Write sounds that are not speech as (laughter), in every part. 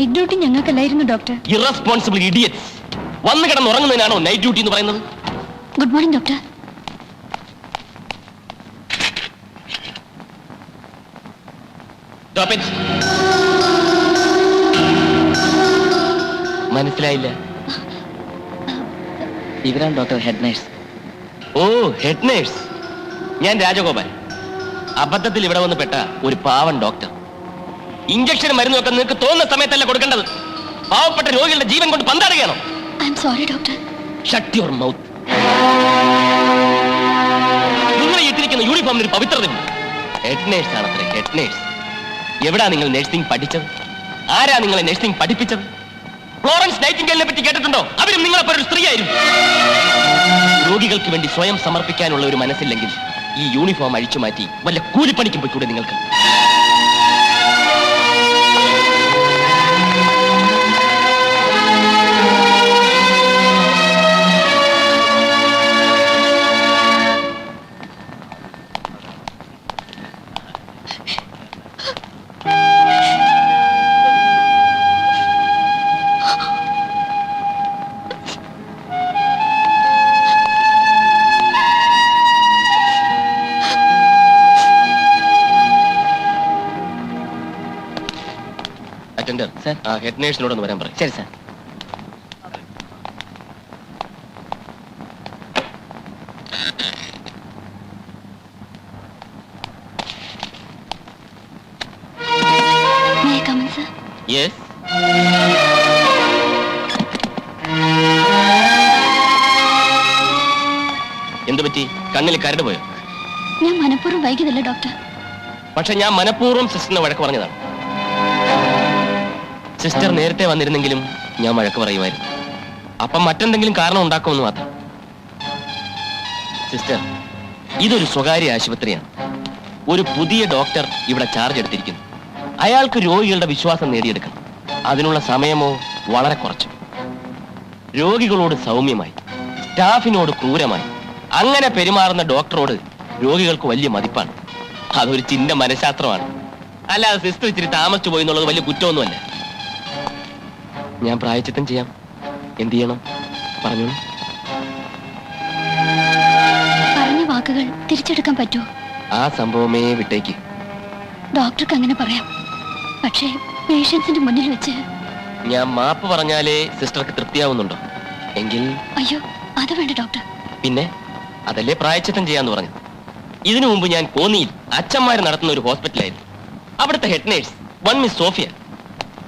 Night duty ഞങ്ങൾക്കല്ലായിരുന്നു doctor irresponsible idiots വന്നു കിടന്ന് ഉറങ്ങുന്നതിനാണോ നൈറ്റ് ഡ്യൂട്ടി എന്ന് പറയുന്നത്? ഗുഡ് മോർണിംഗ് ഡോക്ടർ മനസ്സിലായില്ല. ഇവരാണ് doctor head nurse oh head nurse ഞാൻ രാജഗോപാൽ. അബദ്ധത്തിൽ ഇവിടെ വന്ന് പെട്ട ഒരു പാവൻ ഡോക്ടർ ഇഞ്ചക്ഷൻ മരുന്നൊക്കെ നിങ്ങൾക്ക് തോന്നുന്ന സമയത്തല്ല കൊടുക്കേണ്ടത്? പാവപ്പെട്ട രോഗികളുടെ ജീവൻ കൊണ്ട് പന്താടുകയാണോ? I'm sorry doctor shut your mouth നിങ്ങൾ ഇട്ടിരിക്കുന്ന യൂണിഫോമിന് ഒരു പവിത്രതയുണ്ട് ഹെഡ് നേഴ്സ് ആണത്രേ ഹെഡ് നേഴ്സ് എവിടാ നിങ്ങൾ നഴ്സിംഗ് പഠിച്ചത്? ആരാ നിങ്ങളെ നഴ്സിംഗ് പഠിപ്പിച്ചത്? ഫ്ലോറൻസ് നൈറ്റിംഗലിനെ പറ്റി കേട്ടിട്ടുണ്ടോ? അവരും നിങ്ങളെപ്പോലെ ഒരു സ്ത്രീയായിരുന്നു. രോഗികൾക്ക് വേണ്ടി സ്വയം സമർപ്പിക്കാനുള്ള ഒരു മനസ്സില്ലെങ്കിൽ ഈ യൂണിഫോം അഴിച്ചു മാറ്റി വല്ല കൂലിപ്പണിക്കും പോയിക്കൂടെ നിങ്ങൾക്ക്? അറ്റൻഡർ സാർ ഹെഡ് നേഴ്സിനോടൊന്ന് വരാൻ പറയും. ശരി സാർ യെസ് എന്തു പറ്റി? കണ്ണിൽ കരട് പോയോ? ഞാൻ മനഃപൂർവം വൈകിയതല്ല ഡോക്ടർ പക്ഷെ ഞാൻ മനഃപൂർവം സിസ്റ്ററിനെ വഴക്ക് പറഞ്ഞതാണ്. സിസ്റ്റർ നേരത്തെ വന്നിരുന്നെങ്കിലും ഞാൻ വഴക്ക് പറയുമായിരുന്നു. അപ്പം മറ്റെന്തെങ്കിലും കാരണം ഉണ്ടാക്കുമെന്ന് മാത്രം. സിസ്റ്റർ ഇതൊരു സ്വകാര്യ ആശുപത്രിയാണ്. ഒരു പുതിയ ഡോക്ടർ ഇവിടെ ചാർജ് എടുത്തിരിക്കുന്നു. അയാൾക്ക് രോഗികളുടെ വിശ്വാസം നേടിയെടുക്കണം. അതിനുള്ള സമയമോ വളരെ കുറച്ചു. രോഗികളോട് സൗമ്യമായി സ്റ്റാഫിനോട് ക്രൂരമായി അങ്ങനെ പെരുമാറുന്ന ഡോക്ടറോട് രോഗികൾക്ക് വലിയ മതിപ്പാണ്. അതൊരു ചിന്ത മനഃശാസ്ത്രമാണ്. അല്ലാതെ സിസ്റ്റർ ഇച്ചിരി താമസിച്ചു പോയി എന്നുള്ളത് വലിയ കുറ്റമൊന്നുമല്ല. ഞാൻ പ്രായച്ചിത്തം ചെയ്യാം. എന്തു ചെയ്യണം? പറഞ്ഞോളൂ. പറഞ്ഞ വാക്കുകൾ തിരിച്ചെടുക്കാൻ പറ്റുമോ? ആ സംഭവമേ വിട്ടേക്ക്. ഡോക്ടർക്ക് അങ്ങനെ പറയാം. പക്ഷേ പേഷ്യൻസിന്റെ മുന്നിൽ വെച്ച് ഞാൻ മാപ്പ് പറഞ്ഞാലേ സിസ്റ്റർക്ക് തൃപ്തിയാവുന്നുണ്ടോ? എങ്കിൽ അയ്യോ അത് വേണ്ട ഡോക്ടർ. പിന്നെ അതല്ലേ പ്രായച്ചിത്തം ചെയ്യാന്ന് പറഞ്ഞു ഇതിനു മുമ്പ് ഞാൻ കോന്നിയിൽ അച്ഛന്മാർ നടത്തുന്ന ഒരു ഹോസ്പിറ്റലായിരുന്നു. അവിടുത്തെ head nurse one miss Sophia.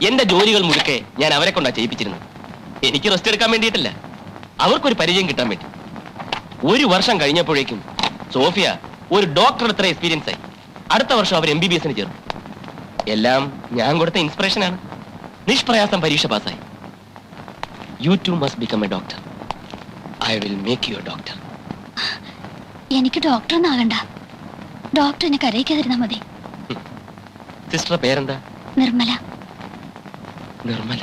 എന്റെ ജോലികൾ മുഴുക്കെ ഞാൻ അവരെ കൊണ്ടാ ചെയ്യിപ്പിച്ചിരുന്നത്. എനിക്ക് റെസ്റ്റ് എടുക്കാൻ വേണ്ടിയിട്ടല്ല. അവർക്കൊരു പരിചയം കിട്ടാൻ വേണ്ടി. ഒരു വർഷം കഴിഞ്ഞപ്പോഴേക്കും സോഫിയ ഒരു ഡോക്ടർ അത്ര എക്സ്പീരിയൻസ് ആയി. അടുത്ത വർഷം അവർ എം ബി ബി എസിന് ചേർന്നു. എല്ലാം ഞാൻ കൊടുത്ത ഇൻസ്പിറേഷനാണ് നിഷ്പ്രയാസം പരീക്ഷ പാസ്സായി. You too must become a doctor I will make you a doctor എനിക്ക് ഡോക്ടർ ഒന്നാകണ്ട ഡോക്ടർ എന്നെ കരയിക്കാതിരുന്നാ മതി. സിസ്റ്റർ പേരെന്താ? Nirmala. Nirmala.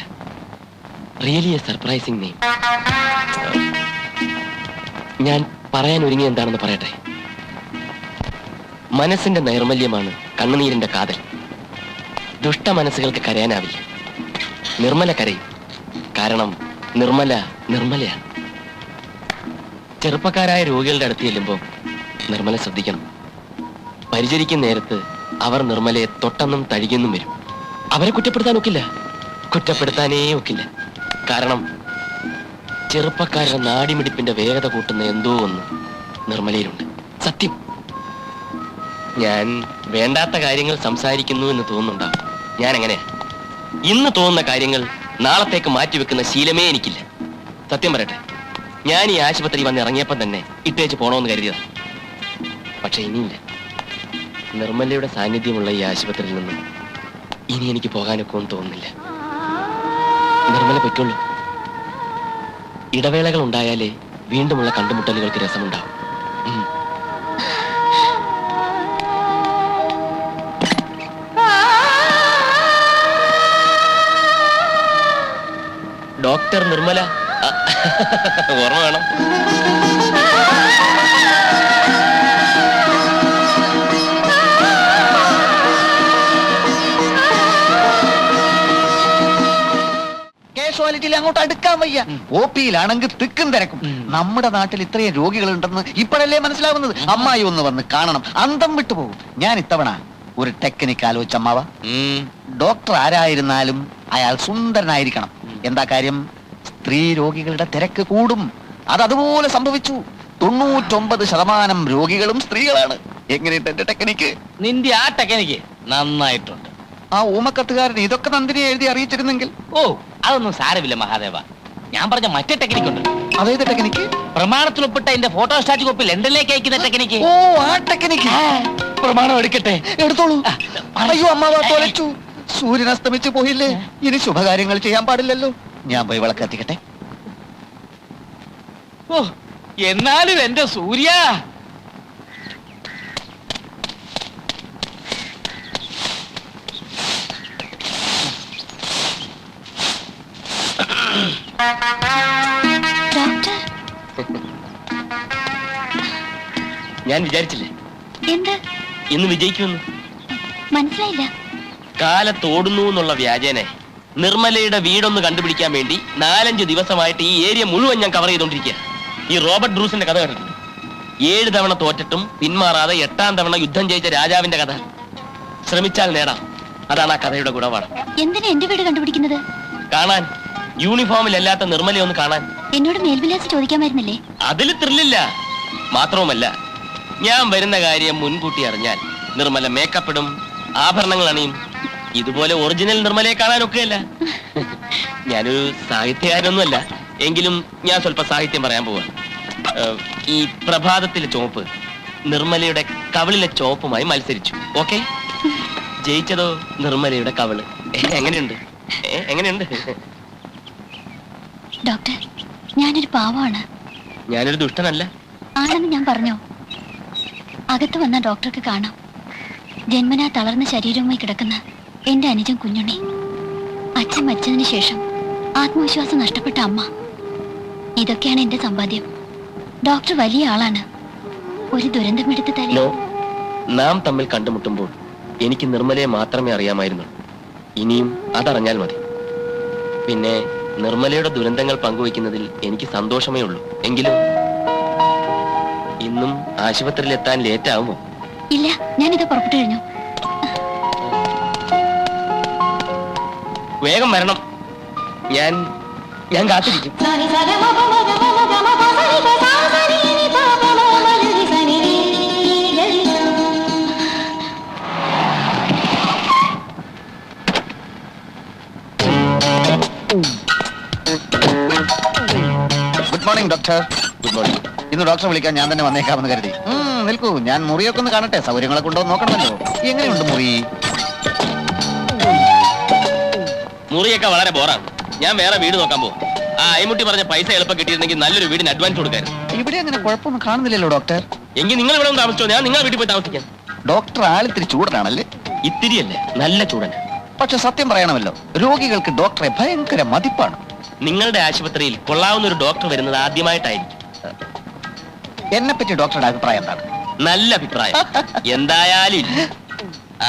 Really a surprising name ഞാൻ പറയാൻ ഒരുങ്ങി എന്താണെന്ന് പറയട്ടെ. മനസ്സിന്റെ നൈർമല്യമാണ് കണ്ണുനീരിന്റെ കാതൽ. ദുഷ്ട മനസ്സുകൾക്ക് കരയാനാവില്ല. നിർമ്മല കരയും. കാരണം നിർമ്മല നിർമ്മലയാണ്. ചെറുപ്പക്കാരായ രോഗികളുടെ അടുത്ത് ചെല്ലുമ്പോൾ നിർമ്മല ശ്രദ്ധിക്കണം. പരിചരിക്കുന്ന നേരത്ത് അവർ നിർമ്മലയെ തൊട്ടെന്നും തഴുകിയെന്നും വരും. അവരെ കുറ്റപ്പെടുത്താൻ ഒക്കില്ല. കുറ്റപ്പെടുത്താനേ ഒക്കില്ല. കാരണം ചെറുപ്പക്കാരുടെ നാടിമിടിപ്പിന്റെ വേഗത കൂട്ടുന്ന എന്തോ ഒന്ന് നിർമ്മലയിലുണ്ട്. സത്യം. ഞാൻ വേണ്ടാത്ത കാര്യങ്ങൾ സംസാരിക്കുന്നു എന്ന് തോന്നുന്നുണ്ടാവും ഞാൻ എങ്ങനെയാ ഇന്ന് തോന്നുന്ന കാര്യങ്ങൾ നാളത്തേക്ക് മാറ്റിവെക്കുന്ന ശീലമേ എനിക്കില്ല. സത്യം പറയട്ടെ. ഞാൻ ഈ ആശുപത്രി വന്ന് ഇറങ്ങിയപ്പം തന്നെ ഇട്ടേച്ച് പോണോന്ന് കരുതിയതാണ് പക്ഷെ ഇനിയില്ല. നിർമ്മലയുടെ സാന്നിധ്യമുള്ള ഈ ആശുപത്രിയിൽ നിന്നും ഇനി എനിക്ക് പോകാനൊക്കെ തോന്നുന്നില്ല. നിർമ്മല പറ്റുള്ളൂ ഇടവേളകൾ ഉണ്ടായാലേ വീണ്ടുമുള്ള കണ്ടുമുട്ടലുകൾക്ക് രസമുണ്ടാവും. ഡോക്ടർ നിർമ്മല (laughs) ഓർമ്മ വേണം. കാഷ്വാലിറ്റിയിൽ അങ്ങോട്ട് അടുക്കാൻ വയ്യ. ഒ പിയിലാണെങ്കിൽ തിക്കും തിരക്കും. നമ്മുടെ നാട്ടിൽ ഇത്രയും രോഗികൾ ഉണ്ടെന്ന് ഇപ്പോഴല്ലേ മനസ്സിലാവുന്നത്? അമ്മായി ഒന്ന് വന്ന് കാണണം. അന്തം വിട്ടുപോകും ഞാൻ ഇത്തവണ ഒരു ടെക്നിക്ക് ആലോചിച്ച അമ്മാവ ഡോക്ടർ ആരായിരുന്നാലും അയാൾ സുന്ദരനായിരിക്കണം. എന്താ കാര്യം? സ്ത്രീ രോഗികളുടെ തിരക്ക് കൂടും. അത് അതുപോലെ സംഭവിച്ചു. തൊണ്ണൂറ്റൊമ്പത് ശതമാനം രോഗികളും സ്ത്രീകളാണ്. എങ്ങനെയുണ്ട് എന്റെ ടെക്നിക്ക്? നിന്റെ ആ ടെക്നിക്ക് നന്നായിട്ടുണ്ട്. ആ ഊമക്കത്തുകാരൻ ഇതൊക്കെ നന്ദിനി എഴുതി അറിയിച്ചിരുന്നെങ്കിൽ? ഓ അതൊന്നും സാരമില്ല മഹാദേവ. ഞാൻ പറഞ്ഞ മറ്റേ ടെക്നിക് ഉണ്ട്. അതേത് ടെക്നിക്ക് പ്രമാണത്തിൽ ഒപ്പിട്ട എന്റെ ഫോട്ടോ സ്റ്റാറ്റ് കോപ്പി ലണ്ടനിലേക്ക് അയക്കുന്ന ടെക്നിക്ക് ഓ ആ ടെക്നിക്ക് പ്രമാണം എടുക്കട്ടെ. എടുത്തോളൂ. അയ്യോ അമ്മാവ തൊലച്ചു. സൂര്യൻ അസ്തമിച്ചു പോയില്ലേ? ഇനി ശുഭകാര്യങ്ങൾ ചെയ്യാൻ പാടില്ലല്ലോ. ഞാൻ പോയി വിളക്ക് എത്തിക്കട്ടെ ഓ എന്നാലും എന്റെ സൂര്യ. ഞാൻ വിചാരിച്ചില്ലേ? എന്ത്? ഇന്ന് വിജയിക്കുമെന്ന്? മനസ്സിലായില്ല. കാലത്തോടുന്നു എന്നുള്ള വ്യാജേനെ നിർമ്മലയുടെ വീടൊന്ന് കണ്ടുപിടിക്കാൻ വേണ്ടി നാലഞ്ച് ദിവസമായിട്ട് ഈ ഏരിയ മുഴുവൻ ഞാൻ കവർ ചെയ്തോണ്ടിരിക്കുക ഈ റോബർട്ട് ബ്രൂസിന്റെ കഥ കേട്ടിട്ടുണ്ട്. ഏഴ് തവണ തോറ്റിട്ടും പിന്മാറാതെ എട്ടാം തവണ യുദ്ധം ജയിച്ച രാജാവിന്റെ കഥ. ശ്രമിച്ചാൽ നേടാം. അതാണ് ആ കഥയുടെ ഗുണപാഠം. എന്തിനാ എന്റെ വീട് കണ്ടുപിടിക്കുന്നത്? കാണാൻ യൂണിഫോമിലല്ലാത്ത നിർമ്മലയെ ഒന്ന് കാണാൻ. എന്നോട് മേൽവിലാസം ചോദിക്കാമായിരുന്നില്ലേ അതിൽ ത്രില്ലില്ല. മാത്രവുമല്ല ഞാൻ വരുന്ന കാര്യം മുൻകൂട്ടി അറിഞ്ഞാൽ നിർമ്മല മേക്കപ്പ് ഇടും ആഭരണങ്ങൾ അണിയും. ഇതുപോലെ ഒറിജിനൽ നിർമ്മലയെ കാണാനൊക്കെയല്ല. ഞാനൊരു സാഹിത്യകാരനൊന്നുമല്ല. എങ്കിലും ഞാൻ സ്വല്പ സാഹിത്യം പറയാൻ പോവാ. ഈ പ്രഭാതത്തിലെ ചോപ്പ് നിർമ്മലയുടെ കവളിലെ ചോപ്പുമായി മത്സരിച്ചു. ഓക്കെ? ജയിച്ചതോ നിർമ്മലയുടെ കവൾ? എങ്ങനെയുണ്ട്? എങ്ങനെയുണ്ട്? ഡോക്ടർ ഞാനൊരു പാവമാണ്. ഞാനൊരു ദുഷ്ടനല്ല. ആണെന്ന് ഞാൻ പറഞ്ഞോ? അകത്ത് വന്ന ഡോക്ടർക്ക് കാണാം. ജന്മനാ തളർന്ന ശരീരവുമായി കിടക്കുന്ന എന്റെ അനുജൻ കുഞ്ഞുണ്ണി. അച്ഛൻ മരിച്ചതിന് ശേഷം ആത്മവിശ്വാസം നഷ്ടപ്പെട്ട അമ്മ. ഇതൊക്കെയാണ് എന്റെ സമ്പാദ്യം. ഡോക്ടർ വലിയ ആളാണ്. ഒരു ദുരന്തമെടുത്ത് തലേ നോ തമ്മിൽ കണ്ടുമുട്ടുമ്പോൾ എനിക്ക് നിർമ്മലയെ മാത്രമേ അറിയാമായിരുന്നു. ഇനിയും അതറിഞ്ഞാൽ മതി. പിന്നെ നിർമ്മലയുടെ ദുരന്തങ്ങൾ പങ്കുവയ്ക്കുന്നതിൽ എനിക്ക് സന്തോഷമേ ഉള്ളൂ എങ്കിലും ഇന്നും ആശുപത്രിയിൽ എത്താൻ ലേറ്റ് ആവുമോ ഇല്ല ഞാനിത് പുറപ്പെട്ടു കഴിഞ്ഞു വേഗം വരണം ഞാൻ ഞാൻ കാത്തിരിക്കും മോർണിംഗ് ഡോക്ടർ ഗുഡ് മോർണിംഗ് ഇന്ന് ഡോക്ടറെ വിളിക്കാൻ ഞാൻ തന്നെ വന്നേക്കാമെന്ന് കരുതി. നിൽക്കൂ. ഞാൻ മുറിയൊക്കെ ഒന്ന് കാണട്ടെ. സൗകര്യങ്ങളൊക്കെ ഉണ്ടോ നോക്കണമല്ലോ. എങ്ങനെയുണ്ട് മുറി? മുറിയൊക്കെ വളരെ ബോറാണ്. ഞാൻ വേറെ വീട് നോക്കാൻ പോകും ആ ഐമുട്ടി പറഞ്ഞ പൈസ എളുപ്പം കിട്ടിയിരുന്നെങ്കിൽ നല്ലൊരു വീടിന് അഡ്വാൻസ് കൊടുക്കാൻ ഇവിടെ അങ്ങനെ കുഴപ്പമൊന്നും കാണുന്നില്ലല്ലോ ഡോക്ടർ എങ്കിൽ നിങ്ങൾ ഇവിടെ ഒന്ന് താമസിച്ചോ? ഞാൻ നിങ്ങളെ വീട്ടിൽ പോയി താമസിക്കാം. ഡോക്ടർ ആളിത്തിരി ചൂടനാണല്ലേ? ഇത്തിരിയല്ലേ? നല്ല ചൂടൻ പക്ഷെ സത്യം പറയണമല്ലോ രോഗികൾക്ക് ഡോക്ടറെ ഭയങ്കര മതിപ്പാണ്. നിങ്ങളുടെ ആശുപത്രിയിൽ കൊള്ളാവുന്ന ഒരു ഡോക്ടർ വരുന്നത് ആദ്യമായിട്ടായിരിക്കും. എന്നെ പറ്റി ഡോക്ടറുടെ അഭിപ്രായം എന്താണ്? നല്ല അഭിപ്രായം. എന്തായാലും ഇല്ല.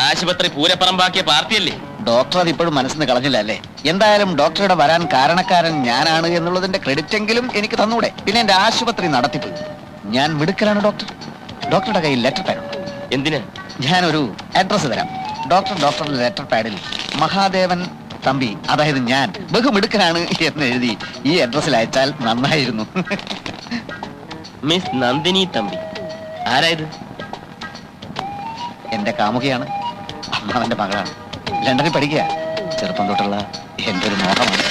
ആശുപത്രി പൂരപ്പറമ്പാക്കിയ പാർട്ടിയല്ലേ? ഡോക്ടർ അത് ഇപ്പോഴും മനസ്സിന് കളഞ്ഞില്ല അല്ലേ? എന്തായാലും ഡോക്ടറുടെ വരാൻ കാരണക്കാരൻ ഞാനാണ് എന്നുള്ളതിന്റെ ക്രെഡിറ്റ് എങ്കിലും എനിക്ക് തന്നൂടെ. പിന്നെ എന്റെ ആശുപത്രി നടത്തിപ്പ് ഞാൻ മിടുക്കലാണ് ഡോക്ടർ ഡോക്ടറുടെ കയ്യിൽ ലെറ്റർ പാഡ് ഉണ്ട്. എന്തിന്? ഞാനൊരു അഡ്രസ്സ് തരാം. ഡോക്ടർ ഡോക്ടറുടെ ലെറ്റർ പാഡിൽ മഹാദേവൻ തമ്പി അതായത് ഞാൻ ബഹുമിടുക്കനാണ് എന്ന് എഴുതി ഈ അഡ്രസ്സിൽ അയച്ചാൽ നന്നായിരുന്നു. മിസ് നന്ദിനി തമ്പി. ആരായത്? എന്റെ കാമുകയാണ് അമ്മാവന്റെ മകളാണ്. ലണ്ടനിൽ പഠിക്കുക. ചെറുപ്പം തൊട്ടുള്ള എന്റെ ഒരു മോഹമാണ്.